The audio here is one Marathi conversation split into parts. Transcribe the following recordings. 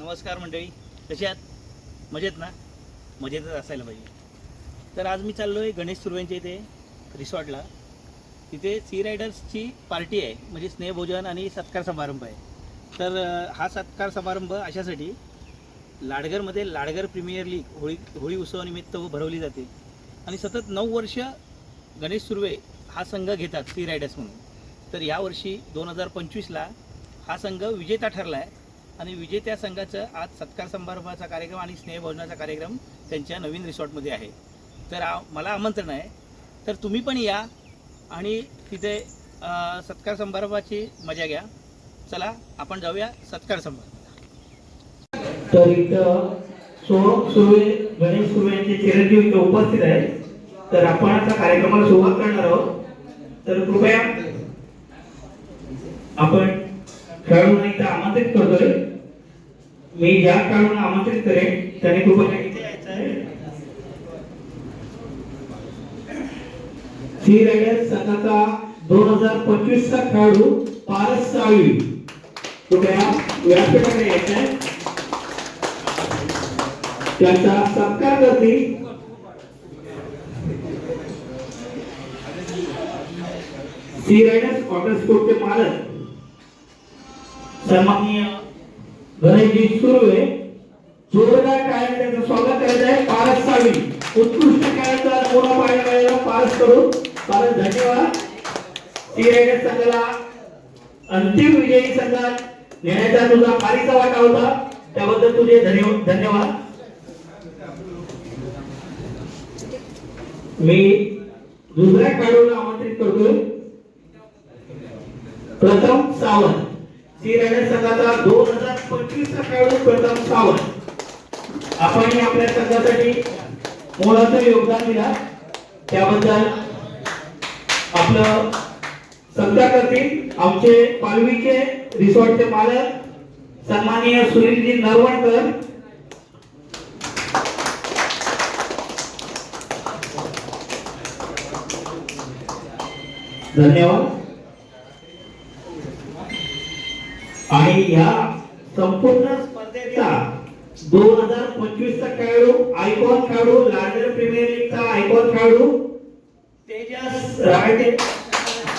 नमस्कार मंडळी कशी आहात? मजेत ना? मजेतच असायला पाहिजे. तर आज मी चाललो आहे गणेश सुर्वेंच्या इथे रिसॉर्टला. तिथे सी रायडर्सची पार्टी आहे म्हणजे स्नेहभोजन आणि सत्कार समारंभ आहे. तर हा सत्कार समारंभ अशासाठी लाडगरमध्ये लाडगर प्रीमियर लीग होळी होळी उत्सवानिमित्त भरवली जाते. आणि सतत नऊ वर्ष गणेश सुर्वे हा संघ घेतात सी रायडर्स म्हणून. तर यावर्षी दोन हजार पंचवीसला हा संघ विजेता ठरला आहे आणि विजेत्या संघाचं आज सत्कार समारंभाचा कार्यक्रम आणि स्नेहभोजनाचा कार्यक्रम त्यांच्या नवीन रिसॉर्टमध्ये आहे. तर आ- मला आमंत्रण आहे. तर तुम्ही पण या आणि तिथे सत्कार समारंभाची मजा घ्या. चला आपण जाऊया सत्कार समारंभ तर इथं सोहम सुर्वे गणेश सुर्वे यांचे चिरंजीव इथं उपस्थित आहेत. तर आपण आता कार्यक्रमाला सुरुवात करणार आहोत. तर कृपया आपण खेळाडूंना इथं आमंत्रित करतोय. मी ज्या खेळाडूंना आमंत्रित करेन त्याने खूप सी रायडर्स संघाचा दोन हजार पंचवीस चा खेळाडू पारस साळवी. कृपया व्यासपीठाकडे यायचं आहे त्यांचा सत्कार करतील. सी रायडर्स वॉटर स्पोर्टचे मालक. सन्माननीय गणेशजी सुर्वे जोरदार काय त्याचं स्वागत करायचं आहे. पारस सावी. उत्कृष्ट खेळाचा मोठा पाहिला पाहिजे पारस करून. पारस धन्यवाद. सी रायडर्स संघाला अंतिम विजयी संघात नेण्याचा तुझा पारीचा वाटा होता. त्याबद्दल तुझे धन्यवाद धन्यवाद. मी दुसऱ्या खेळाडूला आमंत्रित करतोय. प्रथम सावंत. श्री संघाचा दोन हजार पंचवीस चा खेळाडू प्रथम सावंत आपण आपल्या संघासाठी मोलाचं योगदान दिला. त्याबद्दल आपलं सत्कार करतील आमचे पालवीचे रिसॉर्टचे मालक सन्माननीय सुनीलजी नरवणकर. धन्यवाद. आणि या संपूर्ण स्पर्धेचा दोन हजार पंचवीस चा खेळाडू आयकॉन खेळाडू लार्जर प्रीमियर लीगचा आयकॉन खेळाडू तेजस राहते.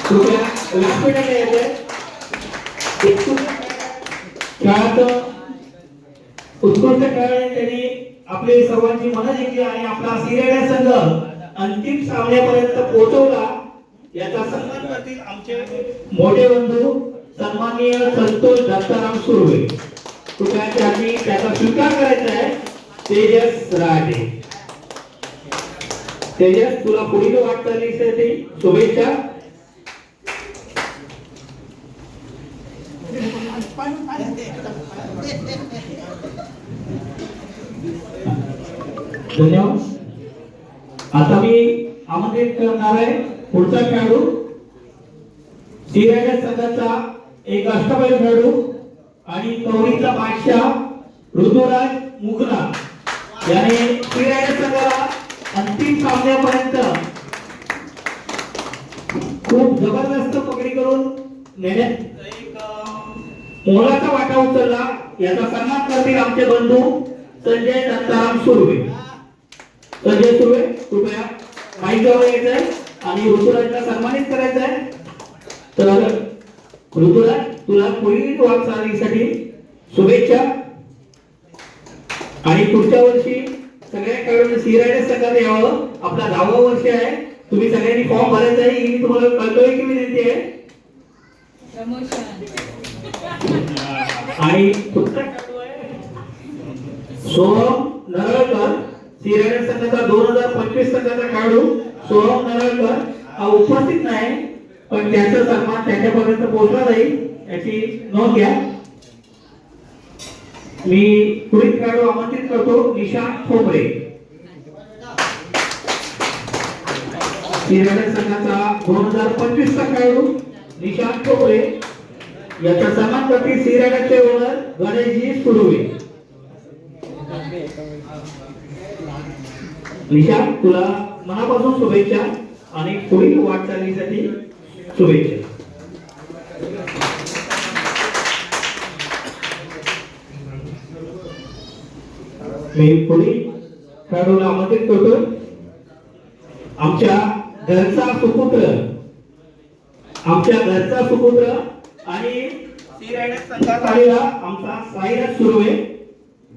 कृपया व्यासपीठाला यायचंय खेळाचं उत्कृष्ट खेळाने त्यांनी. आपली सर्वांची मनं जिंकली आणि आपला सिरिया संघ अंतिम सामन्यापर्यंत पोहोचवला. याचा सन्मान करतील आमचे मोठे बंधू सन्माननीय संतोष दत्ताराम सुर्वे कृपया त्यांनी त्याचा स्वीकार करायचा आहे. तेजस राहते तेजस तुला पुढील वाटचालीसाठी शुभेच्छा. धन्यवाद. आता मी आमंत्रित करणार आहे पुढचा खेळाडू. सिरायडर संघाचा एक अष्टपैल खेळाडू आणि कवडीचा बादशाह ऋतुराज मुगला. याने क्रीडा संघाला अंतिम सामन्यापर्यंत खूप जबरदस्त पकडी करून नेण्यात मोलाचा वाटा उचलला. याचा सन्मान करतील आमचे बंधू संजय दत्ताराम सुर्वे. संजय सुर्वे कृपया माईक जवळ यायचंय आणि ऋतुराजला सन्मानित करायचंय. तर ऋतुराज तुला पुढील वाटचालीसाठी शुभेच्छा. आणि पुढच्या वर्षी सगळ्या खेळाडूंनी सिरायडर संघात यावं. आपला दहावा वर्ष आहे. तुम्ही सगळ्यांनी फॉर्म भरायचा आहे. ही मी तुम्हाला कळतोय की विनंती आहे. आणि सोहम नरळकर सिरायडर संघाचा दोन हजार पंचवीस संघाचा खेळाडू सोहम नरळकर हा उपस्थित नाही. पण त्याचा सन्मान त्याच्यापर्यंत पोहोचला जाईल याची नोंद घ्या. मी पुढील खेळाडू आमंत्रित करतो निशांत खोबरे संघाचा दोन हजार पंचवीस चा खेळाडू निशांत खोबरे याचा सन्मान करतील सिराडाचे ओनर गणेशजी सुरुवे. निशांत तुला मनापासून शुभेच्छा आणि पुढील वाटचालीसाठी शुभेच्छा. मी पुढील खेळाडूला आमंत्रित करतो. आमच्या घरचा सुपुत्र आमच्या घरचा सुपुत्र आणि संघात आलेला आमचा साईराज सुर्वे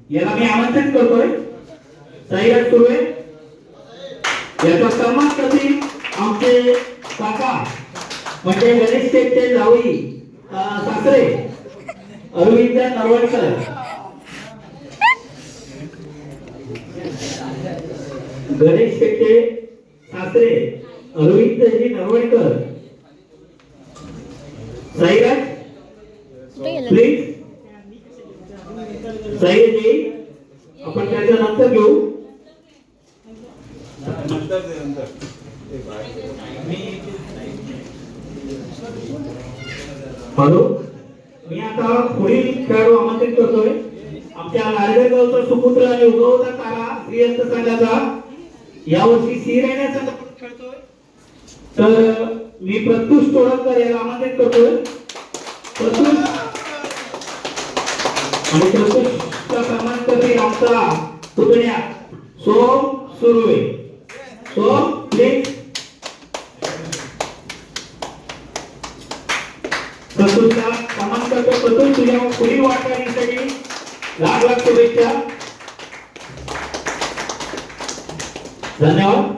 याला मी आमंत्रित करतोय. साईराज सुर्वे याचा सन्मान करतील आमचे काका म्हणजे गणेश शेठचे जावई अं, सासरे अरविंद नरवणकर. गणेश शेट्टे सासरे अरविंदजी नरवणकर. साईराज? प्लीज. साईराजी आपण त्याच्या नंतर घेऊ हॅलो मी आता पुढील खेळाडू आमंत्रित करतोय. आमच्या नारळगावचा सुपुत्र आणि उगवता तारा श्रीयंत संघाचा. यावर्षी सी रायडर खेळतोय. तर मी प्रत्युष टोळकर याला आमंत्रित करतोय. प्रत्युष. आणि प्रत्युषचा क्रमांक ते आमचा पुतण्या सोम सुर्वे. सोम प्लीज प्रतुलचा सन्मान करतो प्रतुल तुझ्या पुढील वाटचालीसाठी लाख लाख शुभेच्छा. धन्यवाद.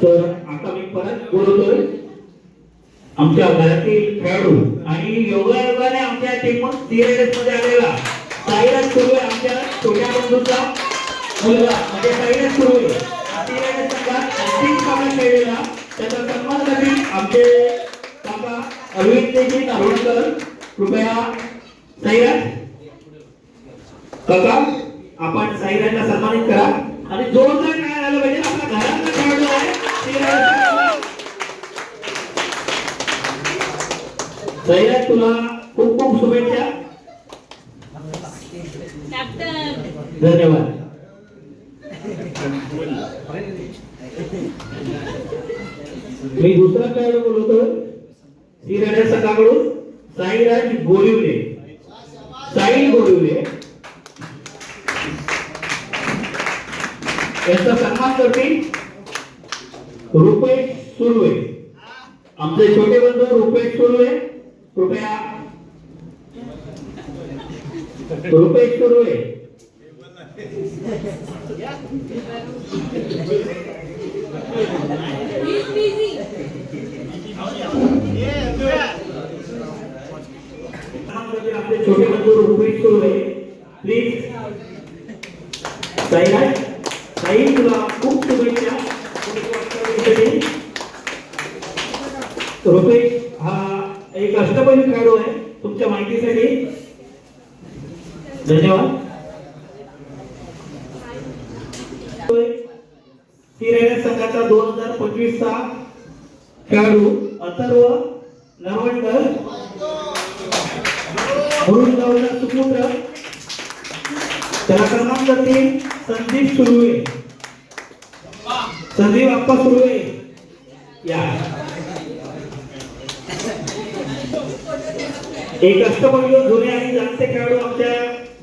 तर आता मी परत बोलतोय. आमच्या घरातील खेळाडू आणि योगायोगाने आमच्या टीम सीएसमध्ये आलेला. साईराज सुर्वे आमच्या छोट्या बंधूचा मुलगा. म्हणजे साईराज सुर्वे. संघात अंतिम खेळलेला. त्याचा सन्मान करतील आमचे काका अरविंदजी नारोडकर कृपया साईराज. काका आपण साईराजला सन्मानित करा. आणि जोरदार काय झालं पाहिजे. आपल्या घरातला खेळाडू आहे सैराज तुला खूप खूप शुभेच्छा. धन्यवाद. मी दुसरा खेळाडू बोलवतो श्रीराजा संघाकडून साईराज गोरिवले. साई गोरिवले. याचा सन्मान करतील रुपेश सुर्वे. आमचे छोटे बंधू रुपेश सुर्वे. कृपया. रुपेश सुर्वे आहे छोटे बंधू रुपेश सुर्वे प्लीज साईराज साई तुला खूप शुभेच्छा रुपेश हा एक अष्टपैलू खेळाडू आहे तुमच्या माहितीसाठी धन्यवाद सिरेने संघाचा दोन हजार पंचवीस चा खेळाडू अथर्व नरवणकर गावला सुपुत्र. त्याला क्रमांक तीन संदीप सुर्वे. संदीप आप्पा सुर्वे या. एक अष्टपैलू जुने आणि जाणते खेळाडू आमच्या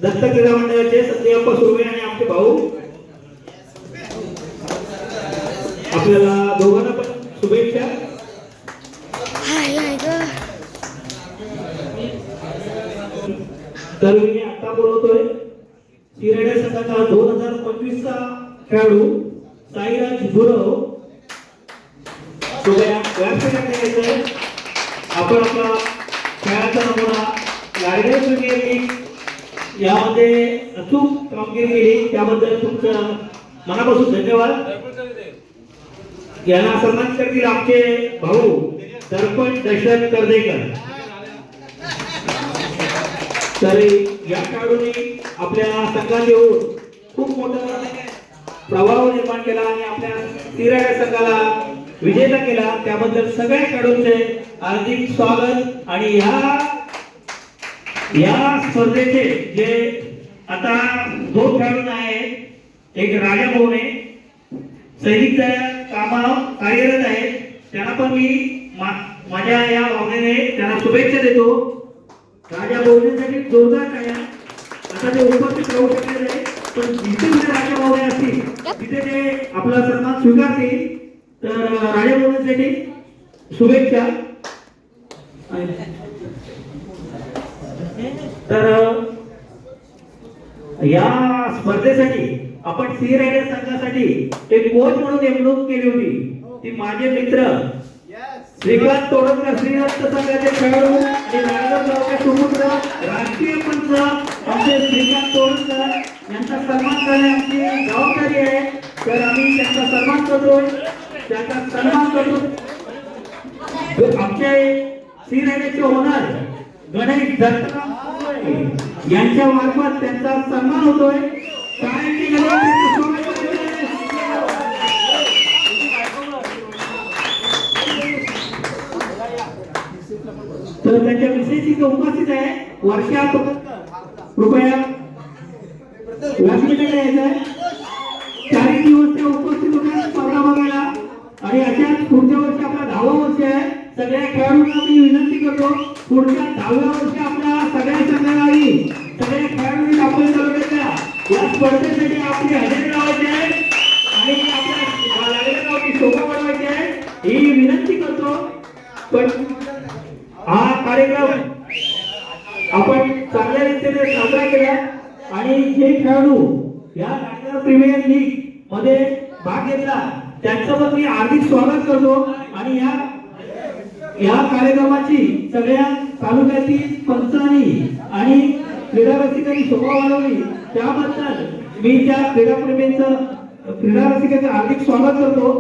दत्त क्रीडा मंडळाचे संदीप सुर्वे आणि आमचे भाऊ. आपल्याला दोघांना पण शुभेच्छा. तर मी आता बोलवतोय शिराडे संघाचा दोन हजार पंचवीस चा खेळाडू साईराज गुरव. आपण आपला खेळाचा नमुना प्रीमियर लीग यामध्ये अचूक कामगिरी केली. त्याबद्दल तुमचं मनापासून धन्यवाद. यांना सन्मान करतील आमचे भाऊ दर्पण दशरथ कर्देकर. तरी या खेळाडूंनी आपल्या संघात येऊन खूप मोठा प्रभाव निर्माण केला आणि आपल्या तिराड्या संघाला विजेता केला. त्याबद्दल सगळ्या खेळाडूंचे हार्दिक स्वागत आणि ह्या या स्पर्धेचे जे आता दोन खेळाडू आहेत. एक राजा भाऊने सैनिक कामा कार्यरत आहे. त्यांना पण मी मा- माझ्या या भावनेने त्यांना शुभेच्छा देतो. राजा भाऊनेसाठी जोरदार काय आता ते उपस्थित राहू शकले नाही. पण जिथे कुठे राजा भाऊने असतील तिथे ते आपला सन्मान स्वीकारतील. तर राजा भाऊनेसाठी शुभेच्छा. तर या स्पर्धेसाठी आपण सी रायडर संघासाठी एक कोच म्हणून नेमणूक केली होती. ती माझे मित्र श्रीकांत तोडकर श्रीरस्त संघाचे खेळाडू आणि नारायण सुपुत्र राष्ट्रीय पंच आमचे श्रीकांत तोडकर यांचा सन्मान करणे आमची जबाबदारी आहे. तर आम्ही त्यांचा सन्मान करतो. त्यांचा सन्मान करतो. आमचे सी रायडरचे होणार गणेश दत्तराम सुर्वे यांच्या मार्फत त्यांचा सन्मान होतोय. टाळ्यांनी गणेश तर त्यांच्या विशेष इथे उपस्थित आहे. वर्षात कृपया व्यासपीठाकडे यायचं आहे चारही दिवस त्या उपस्थित होत्या. स्पर्धा बघायला. आणि अशाच पुढच्या वर्षी आपला दहावं वर्ष आहे. सगळ्या खेळाडूंना मी विनंती करतो. पुढच्या दहाव्या वर्षी आपल्या सगळ्या सगळ्या खेळाडूंनी दाखवले तालुक्यातल्या या स्पर्धेसाठी आपली हजेरी लावायची आहे. आणि आपल्या लागलेल्या शोभा वाढवायची आहे. ही विनंती करतो. पण हा कार्यक्रम आपण चांगल्या रीतीने साजरा केला. आणि जे खेळाडू या नागपूर प्रीमियर लीगमध्ये भाग घेतला त्यांचं पण मी हार्दिक स्वागत करतो. आणि या या कार्यक्रमाची सगळ्या तालुक्यातील पंचानी आणि क्रीडा रसिकांनी शोभा वाढवली. त्याबद्दल मी त्या क्रीडाप्रेमींचं क्रीडा रसिकांचं हार्दिक स्वागत करतो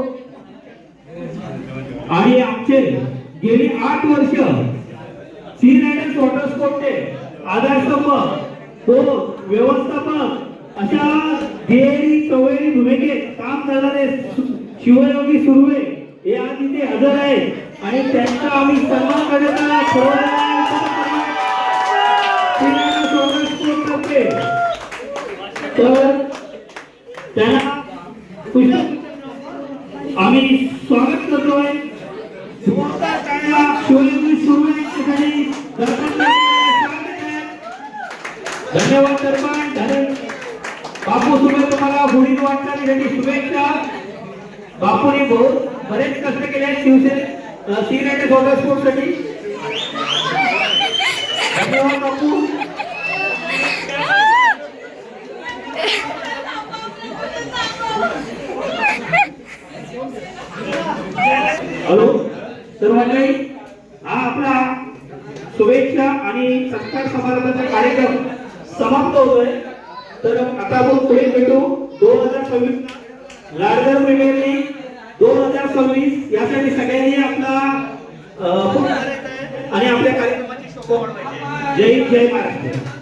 आणि आमचे गेली आठ वर्ष सी रायडर्स वॉटर स्पोर्टचे आधारस्तंभ कोच व्यवस्थापक अशा ध्येयी चवळी भूमिकेत काम करणारे शिवयोगी सुर्वे हे आज इथे हजर आहेत आणि त्यांचा आम्ही सन्मान करण्याचा तर्फे तर त्यांना आम्ही स्वागत करतोय. धन्यवाद दर्पण बापू सुबे तुम्हाला पुढील वाटचालीसाठी शुभेच्छा. बापूने बहुत बरेच कष्ट केले आहेत शिवसेने सिगरेट वॉटर स्पोर्ट धन्यवाद बापू हॅलो तर मंडळी हा आपला शुभेच्छा आणि सत्कार समारंभाचा कार्यक्रम समाप्त होतोय. तर आता आपण पुढे भेटू. दोन हजार सव्वीस लाडगर प्रीमियर लीग दोन हजार सव्वीस यासाठी सगळ्यांनी आपला आणि आपल्या कार्यक्रमाची जय हिंद जय महाराष्ट्र.